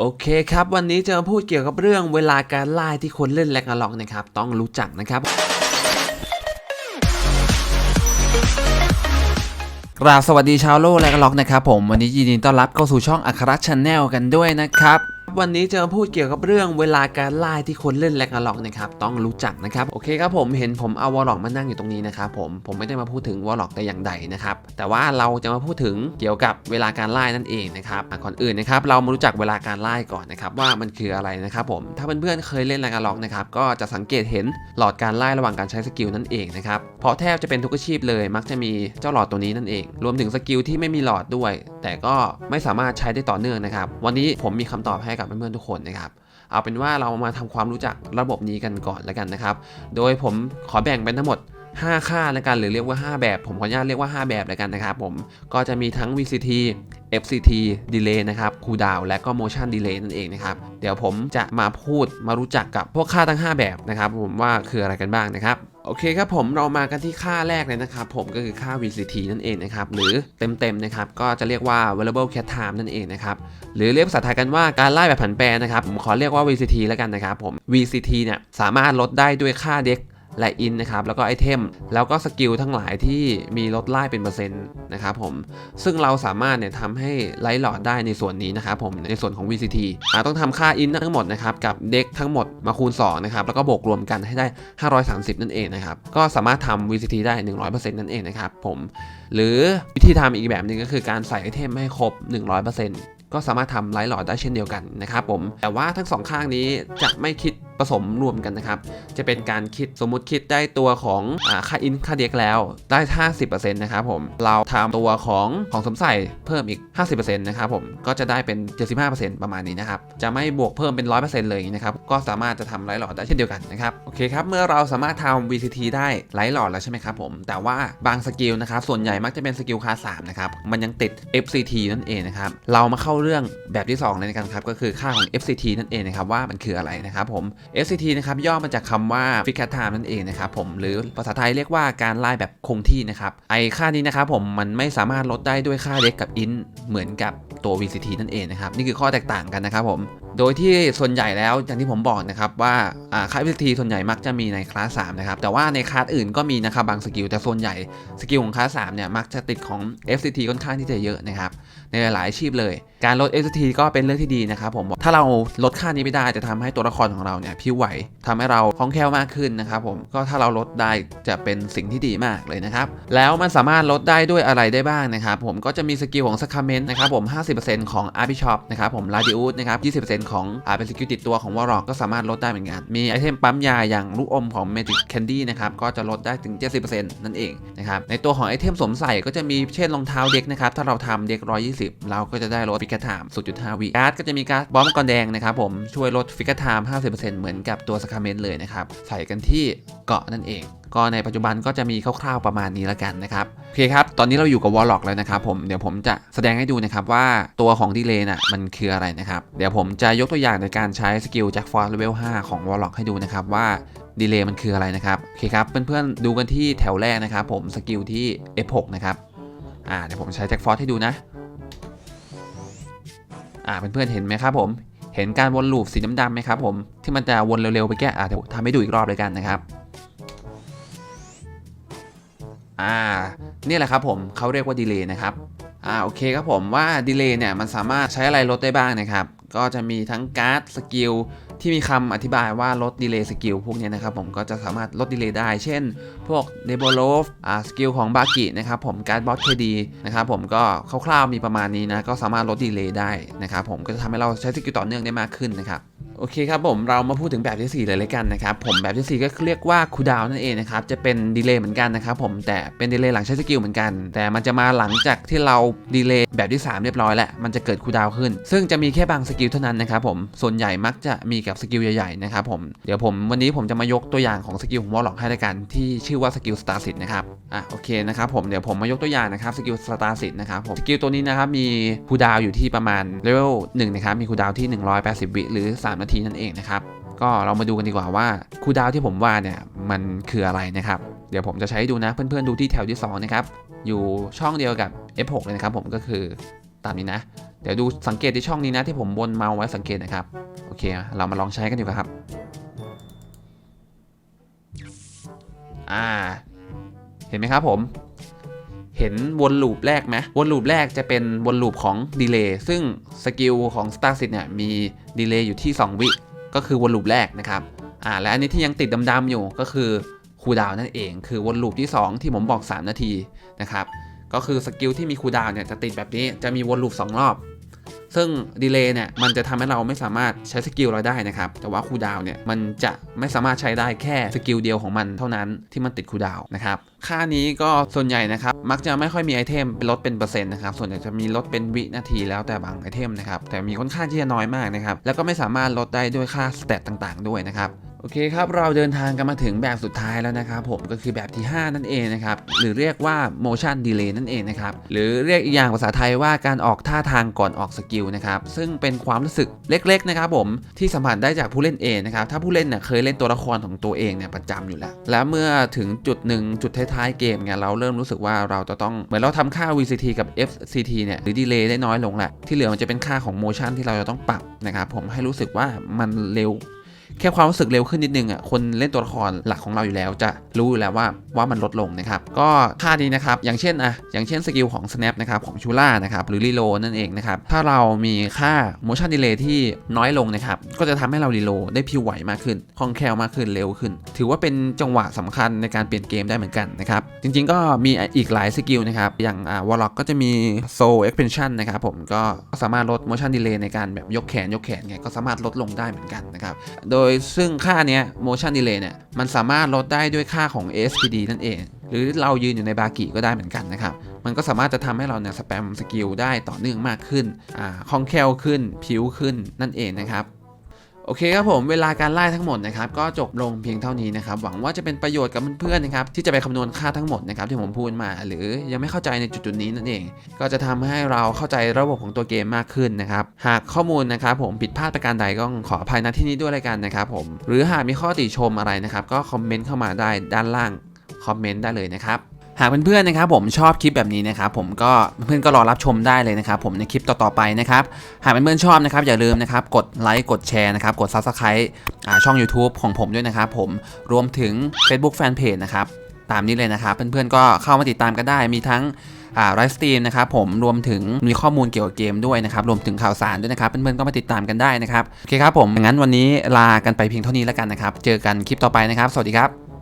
โอเคครับ วันนี้จะมาพูดเกี่ยวกับเรื่องเวลาการไล่ที่คนเล่นแลกนาล็อกนะครับ ต้องรู้จักนะครับกราบสวัสดีชาวโลกแลกนาล็อกนะครับผม วันนี้ยินดีต้อนรับเข้าสู่ช่องอัครชาแนลกันด้วยนะครับ วันนี้จะมาพูดเกี่ยวกับเรื่องเวลาการไล่ที่คนเล่นแลกนาล็อกนะครับต้องรู้จักนะครับโอเคครับผมเห็นผมเอาวอลล็อกมานั่งอยู่ตรงนี้นะครับผมผมไม่ได้มาพูดถึงวอลล็อกแต่อย่างใดนะครับแต่ว่าเราจะมาพูดถึงเกี่ยวกับเวลาการไล่นั่นเองนะครับก่อนอื่นนะครับเรามารู้จักเวลาการไล่ก่อนนะครับว่ามันคืออะไรนะครับผมถ้าเพื่อนๆเคยเล่นแลกนาล็อกนะครับก็จะสังเกตเห็นหลอดการไล่ระหว่างการใช้สกิลนั่นเองนะครับเพราะแทบจะเป็นทุกอาชีพเลย มักจะมีเจ้าหลอดตัวนี้นั่นเอง รวมถึงสกิลที่ไม่มีหลอดด้วย แต่ก็ไม่สามารถใช้ได้ต่อเนื่องนะครับวันนี้ผมมีคำตอบให้กับเพื่อนๆทุกคนนะครับเอาเป็นว่าเรามาทำความรู้จักระบบนี้กันก่อนแล้วกันนะครับ โดยผมขอแบ่งเป็นทั้งหมด 5 ค่าแล้วกันหรือเรียกว่า 5 แบบ ผมขออนุญาตเรียกว่า 5 แบบแล้วกันนะครับผมก็จะมีทั้ง VCT FCT Delay นะครับ Cooldown และก็ Motion Delay นั่นเองนะครับ เดี๋ยวผมจะมาพูดมารู้จักกับพวกค่าทั้ง 5 แบบนะครับ ผมว่าคืออะไรกันบ้างนะครับ โอเคครับผมเรามากันที่ค่าแรกเลยนะครับ ผมก็คือค่า VCT นั่นเองนะครับหรือเต็มๆนะครับก็จะเรียกว่า Variable Cat Time นั่นเองนะครับหรือเรียกภาษาไทยกันว่าการไล่แบบผันแปรนะครับผมขอเรียกว่า VCT แล้วกันนะครับผม VCT เนี่ยสามารถลดได้ด้วยค่าเด็ก และอินนะครับแล้วก็ไอเทมแล้วก็สกิลทั้งหลายที่มีลดไล่เป็นเปอร์เซ็นต์นะครับผมซึ่งเราสามารถเนี่ยทำให้ไลท์หลอดได้ในส่วนนี้นะครับผมในส่วนของ VCT ต้องทำค่าอินทั้งหมดนะครับกับเด็กทั้งหมดมาคูณ2นะครับแล้วก็บวกรวมกันให้ได้ 530 นั่นเองนะครับก็สามารถทำ VCT ได้ 100%นั่นเองนะครับผมหรือวิธีทำอีกแบบหนึ่งก็คือการใส่ไอเทมให้ครบ 100%ก็สามารถทำไลท์หลอดได้เช่นเดียวกันนะครับผมแต่ว่าทั้งสองข้างนี้จะไม่คิดผสมรวมกันนะครับ จะเป็นการคิดสมมุติคิดได้ตัวของอาค่าอินค่าเด็กแล้วได้ 50%นะครับผม เราทำตัวของของสมใส่เพิ่มอีก 50%นะครับผม ก็จะได้เป็น 75%ประมาณนี้นะครับ จะไม่บวกเพิ่มเป็น 100%เลยนะครับ ก็สามารถจะทำไลท์หลอดได้เช่นเดียวกันนะครับ โอเคครับ เมื่อเราสามารถทำ VCT ได้ไลท์หลอดแล้วใช่ไหมครับผม แต่ว่าบางสกิลนะครับ ส่วนใหญ่มักจะเป็นสกิลคาส3นะครับ มันยังติด FCT นั่นเองนะครับ เรามาเข้าเรื่องแบบที่2เลยกันครับ ก็คือค่าของ FCT นั่นเองนะครับว่ามันคืออะไรนะครับผม FCT นะครับย่อมาจากคำว่า Fixed Time นั่นเองนะครับผมหรือภาษาไทยเรียกว่าการไล่แบบคงที่นะครับไอค่านี้นะครับผมมันไม่สามารถลดได้ด้วยค่าเด็กกับอินเหมือนกับตัว VCT นั่นเองนะครับนี่คือข้อแตกต่างกันนะครับผม โดยที่ส่วนใหญ่แล้วอย่างที่ผมบอกนะครับว่าอ่าค่า VCT ส่วนใหญ่มักจะมีในคลาส3นะครับแต่ว่าในคลาสอื่นก็มีนะครับบางสกิลแต่ส่วนใหญ่สกิลของคลาส3เนี่ยมักจะติดของ FCT ค่อนข้างที่จะเยอะนะครับในหลายอาชีพเลย การลด FCT ก็เป็นเรื่องที่ดีนะครับผมถ้าเราลดค่านี้ไปได้จะทำให้ตัวละครของเราเนี่ยพิ้วไหวทำให้เราคล่องแคล่วมากขึ้นนะครับผมก็ถ้าเราลดได้จะเป็นสิ่งที่ดีมากเลยนะครับแล้วมันสามารถลดได้ด้วยอะไรได้บ้างนะครับผมก็จะมีสกิลของสคาเมนต์นะครับผม 50%ของ r p s h o p นะครับผม r a d i u s นะครับ20%ของอ่าเป็นสกิลติดตัวของวอร์ร็อกก็สามารถลดได้เหมือนกัน มีไอเทมปั๊มยาอย่างลูกอมของ Magic Candy นะครับก็จะลดได้ถึง 70%นั่นเองนะครับในตัวของไอเทมสวมใส่ก็จะมีเช่นรองเท้าเด็กนะครับถ้าเราทำเด็ก 120 เราก็จะได้ลดฟิกเกอร์ไทม์0.5วิการ์ดก็จะมีการ์ดบอมกอนแดงนะครับผมช่วยลดฟิกเกอร์ไทม์50%เหมือนกับตัวสคาเมนต์เลยนะครับใส่กันที่เกาะนั่นเอง ก็ในปัจจุบันก็จะมีคร่าวๆประมาณนี้แล้วกันนะครับโอเคครับ ตอนนี้เราอยู่กับวอลล็อกแล้วนะครับผมเดี๋ยวผมจะแสดงให้ดูนะครับว่าตัวของดีเลย์น่ะมันคืออะไรนะครับ เดี๋ยวผมจะยกตัวอย่างในการใช้สกิลจากฟอร์เลเวล5ของวอลล็อกให้ดูนะครับว่าดีเลย์มันคืออะไรนะครับโอเคครับเพื่อนๆดูกันที่แถวแรกนะครับผมสกิลที่ F6 นะครับอ่าเดี๋ยวผมใช้แจ็คฟอร์ให้ดูนะอ่าเพื่อนๆเห็นไหมครับผมเห็นการวนลูปสีดำๆไหมครับผมที่มันจะวนเร็วๆไปแก้อ่าเดี๋ยวทำให้ดูอีกรอบเลยกันนะครับ อ่านี่แหละครับผมเขาเรียกว่าดีเลย์นะครับอ่าโอเคครับผมว่าดีเลย์เนี่ยมันสามารถใช้อะไรลดได้บ้างนะครับก็จะมีทั้งการ์ดสกิลที่มีคำอธิบายว่าลดดีเลย์สกิลพวกนี้นะครับผมก็จะสามารถลดดีเลย์ได้ เช่น พวกเดโบโลฟอ่าสกิลของบากินะครับผมการ์ดบอสเคดีนะครับผมก็คร่าวๆมีประมาณนี้นะก็สามารถลดดีเลย์ได้นะครับผมก็จะทำให้เราใช้สกิลต่อเนื่องได้มากขึ้นนะครับ โอเคครับผมเรามาพูดถึงแบบที่ 4 เลยเลยกันนะครับผมแบบที่ 4 ก็เรียกว่าคูดาวนั่นเองนะครับจะเป็นดีเลย์เหมือนกันนะครับผมแต่เป็นดีเลย์หลังใช้สกิลเหมือนกัน แต่มันจะมาหลังจากที่เราดีเลย์แบบที่ 3 เรียบร้อยแล้วมันจะเกิดคูดาวขึ้น ซึ่งจะมีแค่บางสกิลเท่านั้นนะครับผมส่วนใหญ่มักจะมีกับสกิลใหญ่ๆนะครับผมเดี๋ยวผมวันนี้ผมจะมายกตัวอย่างของสกิลของวอลล็อกให้ด้วยกันที่ชื่อว่าสกิลสตาร์สินะครับอะโอเคนะครับผมเดี๋ยวผมมายกตัวอย่างนะครับสกิลสตาร์สินะครับผมสกิลตัวนี้นะครับมีคูดาวอยู่ที่ประมาณเลเวล1นะครับมีคูดาวที่ 180 วิหรือ3นาทีนั่นเองนะครับ ก็เรามาดูกันดีกว่าว่าคูดาวที่ผมว่าเนี่ยมันคืออะไรนะครับ เดี๋ยวผมจะใช้ให้ดูนะเพื่อนๆดูที่แถวที่2นะครับ อยู่ช่องเดียวกับ F6 เลยนะครับ ผมก็คือตามนี้นะ เดี๋ยวดูสังเกตที่ช่องนี้นะที่ผมบนเมาส์ไว้สังเกตนะครับ โอเค เรามาลองใช้กันดีกว่าครับ อ่า เห็นไหมครับผม ห็นวนลูปแรกไหมวนลูปแรกจะเป็นวนลูปของดีเลย์ซึ่งสกิลของ Star s i t เนี่ยมีดีเลย์อยู่ที่ 2 วิก็คือวนลูปแรกนะครับอ่าและอันนี้ที่ยังติดดำๆอยู่ก็คือคูดาวนั่นเอง คือวนลูปที่ 2 ที่ผมบอก 3 นาทีนะครับก็คือสกิลที่มีคูดาวเนี่ยจะติดแบบนี้จะมีวนลูป2รอบ ซึ่งดีเลย์เนี่ยมันจะทำให้เราไม่สามารถใช้สกิลเราได้นะครับ แต่ว่าคูดาวเนี่ยมันจะไม่สามารถใช้ได้แค่สกิลเดียวของมันเท่านั้นที่มันติดคูดาวนะครับค่านี้ก็ส่วนใหญ่นะครับ มักจะไม่ค่อยมีไอเทมลดเป็นเปอร์เซ็นต์นะครับ ส่วนใหญ่จะมีลดเป็นวินาทีแล้วแต่บางไอเทมนะครับ แต่มีค่อนข้างที่จะน้อยมากนะครับ แล้วก็ไม่สามารถลดได้ด้วยค่าสเตตต่างๆ ด้วยนะครับ โอเคครับ เราเดินทางกันมาถึงแบบสุดท้ายแล้วนะครับผมก็คือแบบที่ 5 นั่นเองนะครับ หรือเรียกว่า motion delay นั่นเองนะครับ หรือเรียกอีกอย่างภาษาไทยว่าการออกท่าทางก่อนออกสกิลนะครับ ซึ่งเป็นความรู้สึกเล็กๆนะครับผมที่สัมผัสได้จากผู้เล่นเองนะครับ ถ้าผู้เล่นเนี่ยเคยเล่นตัวละครของตัวเองเนี่ยประจำอยู่แล้ว แล้วเมื่อถึงจุดหนึ่งจุดท้ายๆเกมเนี่ยเราเริ่มรู้สึกว่าเราจะต้องเหมือนเราทำค่า VCT กับ FCT เนี่ยหรือ delay ได้น้อยลงแหละที่เหลือมันจะเป็นค่าของ motion ที่เราจะต้องปรับนะครับผมให้รู้สึกว่ามันเร็ว แค่ความรู้สึกเร็วขึ้นนิดนึงอะคนเล่นตัวละครหลักของเราอยู่แล้วจะรู้อยู่แล้วว่าว่ามันลดลงนะครับ ก็ค่านี้นะครับ อย่างเช่นอะอย่างเช่นสกิลของ snap นะครับของชูล่านะครับหรือรีโลนั่นเองนะครับ ถ้าเรามีค่า motion delay ที่น้อยลงนะครับ ก็จะทำให้เรารีโลได้พิวไหวมากขึ้นคล่องแคล่วมากขึ้นเร็วขึ้น ถือว่าเป็นจังหวะสำคัญในการเปลี่ยนเกมได้เหมือนกันนะครับ จริงๆก็มีอีกหลายสกิลนะครับ อย่างอ่าวอลล็อกก็จะมี soul expansion นะครับผมก็สามารถลด motion delay ในการแบบยกแขนยกแขนไงก็สามารถลดลงได้เหมือนกันนะครับ โดยยซึ่งค่าเนี้ย motion delay เนี่ย มันสามารถลดได้ด้วยค่าของ ASPD นั่นเอง หรือเรายืนอยู่ในบากิก็ได้เหมือนกันนะครับ มันก็สามารถจะทำให้เราเนี่ยสแปมสกิลได้ต่อเนื่องมากขึ้นอ่าคล่องแคล่วขึ้นผิวขึ้นนั่นเองนะครับ โอเคครับผมเวลาการไล่ทั้งหมดนะครับก็จบลงเพียงเท่านี้นะครับหวังว่าจะเป็นประโยชน์กับเพื่อนๆนะครับที่จะไปคำนวณค่าทั้งหมดนะครับที่ผมพูดมา หรือยังไม่เข้าใจในจุดๆนี้นั่นเอง ก็จะทำให้เราเข้าใจระบบของตัวเกมมากขึ้นนะครับหากข้อมูลนะครับผมผิดพลาดประการใดก็ขออภัยณที่นี้ด้วยเลยกันนะครับผมหรือหากมีข้อติชมอะไรนะครับก็คอมเมนต์เข้ามาได้ด้านล่างคอมเมนต์ได้เลยนะครับ หากเพื่อนๆนะครับผมชอบคลิปแบบนี้นะครับผมก็เพื่อนก็รอรับชมได้เลยนะครับผมในคลิปต่อๆไปนะครับหากเพื่อนๆชอบนะครับอย่าลืมนะครับกดไลค์กดแชร์นะครับกด Subscribe ช่อง YouTube ของผมด้วยนะครับผมรวมถึง Facebook Fanpage นะครับตามนี้เลยนะครับเพื่อนๆก็เข้ามาติดตามกันได้มีทั้งไลฟ์สตรีมนะครับผมรวมถึงมีข้อมูลเกี่ยวกับเกมด้วยนะครับรวมถึงข่าวสารด้วยนะครับเพื่อนๆก็มาติดตามกันได้นะครับโอเคครับผมงั้นวันนี้ลากันไปเพียงเท่านี้แล้วกันนะครับเจอกันคลิปต่อไปนะครับ สวัสดีครับ